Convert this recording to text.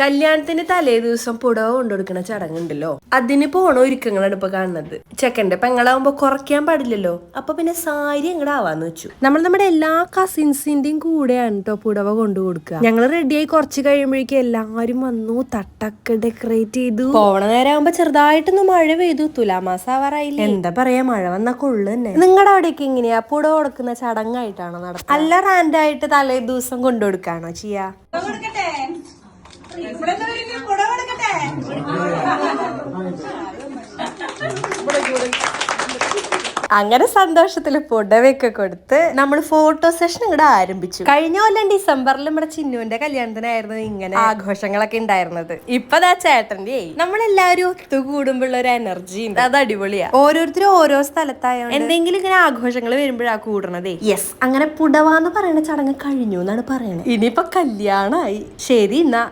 കല്യാണത്തിന് തലേ ദിവസം പുടവ കൊണ്ടുകൊടുക്കുന്ന ചടങ്ങുണ്ടല്ലോ. അതിന് പോണോ ഒരുക്കങ്ങളാണ് ഇപ്പൊ കാണുന്നത്. ചെക്കന്റെ പെങ്ങളാവുമ്പോ കുറയ്ക്കാൻ പാടില്ലല്ലോ. അപ്പൊ പിന്നെ സാരി അങ്ങോട്ട് ആവാന്ന് വെച്ചു. നമ്മൾ നമ്മുടെ എല്ലാ കസിൻസിന്റെയും കൂടെയാണ് കേട്ടോ പുടവ കൊണ്ടു കൊടുക്കുക ഞങ്ങൾ റെഡിയായി കുറച്ച് കഴിയുമ്പോഴേക്കും എല്ലാവരും വന്നു തട്ടൊക്കെ ഡെക്കറേറ്റ് ചെയ്തു. പോണ നേരം ആവുമ്പോ ചെറുതായിട്ടൊന്ന് മഴ പെയ്തു. തുലാമാസം ആവാറായില്ല എന്താ പറയാ മഴ വന്ന കൊള്ളു തന്നെ. നിങ്ങളുടെ അവിടേക്ക് എങ്ങനെയാ? പുടവ കൊടുക്കുന്ന ചടങ്ങായിട്ടാണോ നടക്കുക അല്ല റാൻഡായിട്ട് തലേ ദിവസം കൊണ്ടു കൊടുക്കാണോ ചെയ്യാ അങ്ങനെ സന്തോഷത്തിൽ പുടവയൊക്കെ കൊടുത്ത് നമ്മൾ ഫോട്ടോ സെഷൻ ഇവിടെ ആരംഭിച്ചു. കഴിഞ്ഞ കൊല്ലം ഡിസംബറിൽ നമ്മുടെ ചിന്നുവിന്റെ കല്യാണത്തിനായിരുന്നു ഇങ്ങനെ ആഘോഷങ്ങളൊക്കെ ഉണ്ടായിരുന്നത്. ഇപ്പതാ ചേട്ടന്റെ നമ്മളെല്ലാവരും ഒത്തുകൂടുമ്പോഴുള്ള ഒരു എനർജി ഉണ്ട്. അത് അടിപൊളിയാ. ഓരോരുത്തരും ഓരോ സ്ഥലത്തായോ എന്തെങ്കിലും ഇങ്ങനെ ആഘോഷങ്ങൾ വരുമ്പോഴാ കൂടണതേ. യെസ് അങ്ങനെ പുടവ എന്ന് പറയുന്ന ചടങ്ങ് കഴിഞ്ഞു എന്നാണ് പറയണത്. ഇനിയിപ്പൊ കല്യാണമായി ശരി എന്നാ.